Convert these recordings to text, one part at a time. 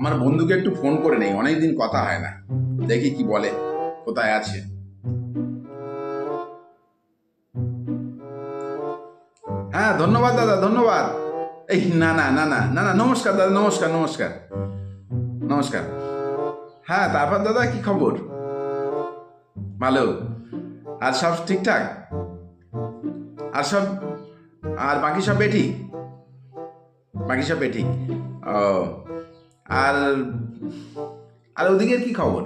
আমার বন্ধুকে একটু ফোন করে নেই, অনেকদিন কথা হয় না। দেখি কি বলে, কোথায় আছে? হ্যাঁ ধন্যবাদ দাদা, ধন্যবাদ। এই, না না না না না না, নমস্কার দাদা, নমস্কার নমস্কার। নমস্কার। হ্যাঁ তারপর দাদা, কি খবর? ভালো। আর সব ঠিকঠাক? আর সব, আর বাকি সব বেঠিক? বাকি সব বেঠিক? ও আর আর ওদিকের কি খবর?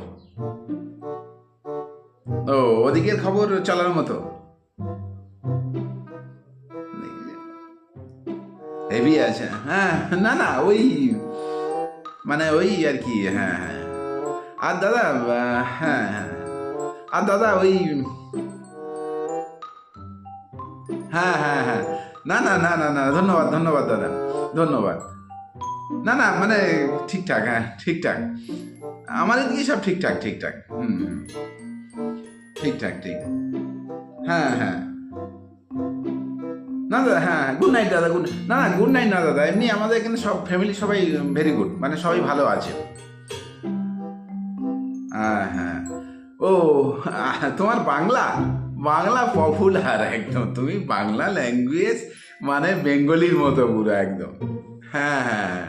ও, ওদিকের খবর চলার মতো। হেভি আছে হ্যাঁ না না, ওই মানে ওই আর কি হ্যাঁ হ্যাঁ। আর দাদা হ্যাঁ হ্যাঁ। আর দাদা, ওই হ্যাঁ হ্যাঁ হ্যাঁ। না না না না না, ধন্যবাদ ধন্যবাদ, দাদা, ধন্যবাদ। না না মানে ঠিকঠাক হ্যাঁ ঠিকঠাক। আমার এদিকে সব ঠিকঠাক ঠিকঠাক, হুম। ঠিকঠাক, ঠিক। হ্যাঁ হ্যাঁ। না দাদা হ্যাঁ গুড নাইট দাদা গুড না না গুড নাইট না, দাদা, এমনি আমাদের এখানে সব ফ্যামিলি সবাই ভেরি গুড মানে সবাই ভালো আছে। হ্যাঁ হ্যাঁ। ও, তোমার বাংলা? বাংলা পপুলার একদম, তুমি বাংলা ল্যাঙ্গুয়েজ মানে বেঙ্গলির মতো পুরো একদম। হ্যাঁ হ্যাঁ হ্যাঁ।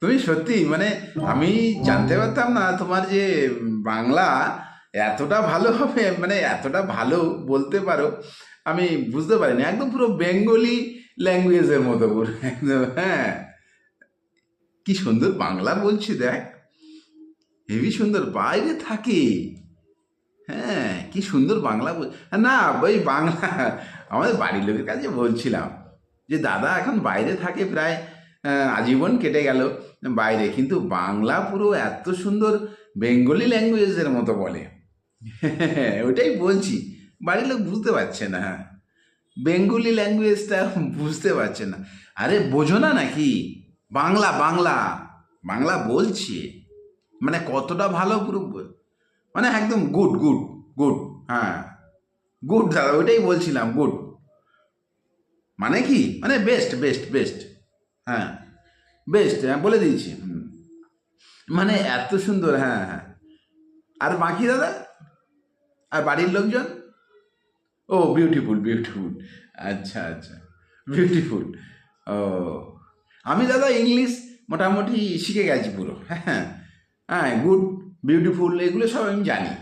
তুমি সত্যি মানে আমি জানতে পারতাম না তোমার যে বাংলা এতটা ভালো হবে মানে এতটা ভালো বলতে পারো, আমি বুঝতে পারিনি। একদম পুরো বেঙ্গলি ল্যাঙ্গুয়েজের মতো পুরো, একদম হ্যাঁ। কি সুন্দর বাংলা বলছি, দেখ। হেবি সুন্দর, বাইরে থাকে। হ্যাঁ কি সুন্দর বাংলা বল, না, ওই বাংলা, আমাদের বাড়ির লোকের কাছে বলছিলাম যে, দাদা, এখন বাইরে থাকে প্রায় আজীবন কেটে গেল। বাইরে কিন্তু বাংলা পুরো এত সুন্দর বেঙ্গলি ল্যাঙ্গুয়েজের মতো বলে। ওটাই বলছি। বাড়ির লোক বুঝতে পারছে না। হ্যাঁ বেঙ্গলি ল্যাঙ্গুয়েজটা বুঝতে পারছে না। আরে, বোঝো না নাকি? বাংলা বাংলা। বাংলা বলছি। মানে কতটা ভালো পুরো মানে একদম গুড গুড গুড হ্যাঁ। গুড দাদা, ওইটাই বলছিলাম গুড মানে কি? মানে বেস্ট বেস্ট বেস্ট হ্যাঁ। বেস্ট হ্যাঁ বলে দিয়েছি। মানে এত সুন্দর হ্যাঁ হ্যাঁ। আর বাকি দাদা? আর বাড়ির লোকজন? ও বিউটিফুল বিউটিফুল আচ্ছা আচ্ছা। বিউটিফুল ও, আমি দাদা ইংলিশ মোটামুটি শিখে গেছি পুরো হ্যাঁ হ্যাঁ। গুড বিউটিফুল এগুলো সব আমি জানি।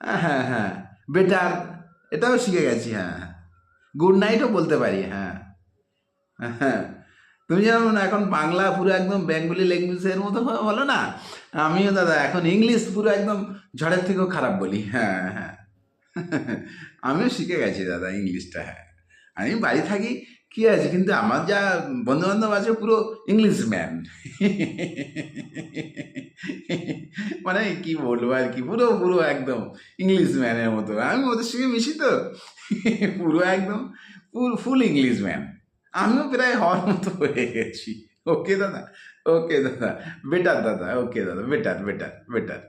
হ্যাঁ হ্যাঁ হ্যাঁ। বেটার এটাও শিখে গেছি হ্যাঁ গুড নাইটও বলতে পারি হ্যাঁ হ্যাঁ। তুমি জানো না, এখন বাংলা পুরো একদম বেঙ্গলি ল্যাঙ্গুয়েজের মতো বলো না? আমিও দাদা, এখন ইংলিশ পুরো একদম ঝড়ের থেকেও খারাপ বলি। হ্যাঁ হ্যাঁ। আমিও শিখে গেছি দাদা ইংলিশটা হ্যাঁ। আমি বাড়ি থাকি, কি আছে, কিন্তু আমার যা বন্ধু বান্ধব আছে পুরো ইংলিশ ম্যান মানে কি বলব আর কি, পুরো পুরো একদম ইংলিশ ম্যানের মতো। আমি ওদের সঙ্গে মিশি তো। পুরো একদম ফুল ইংলিশ ম্যান আমিও প্রায় হওয়ার মতো হয়ে গেছি ওকে দাদা ওকে দাদা বেটার দাদা ওকে দাদা বেটার বেটার বেটার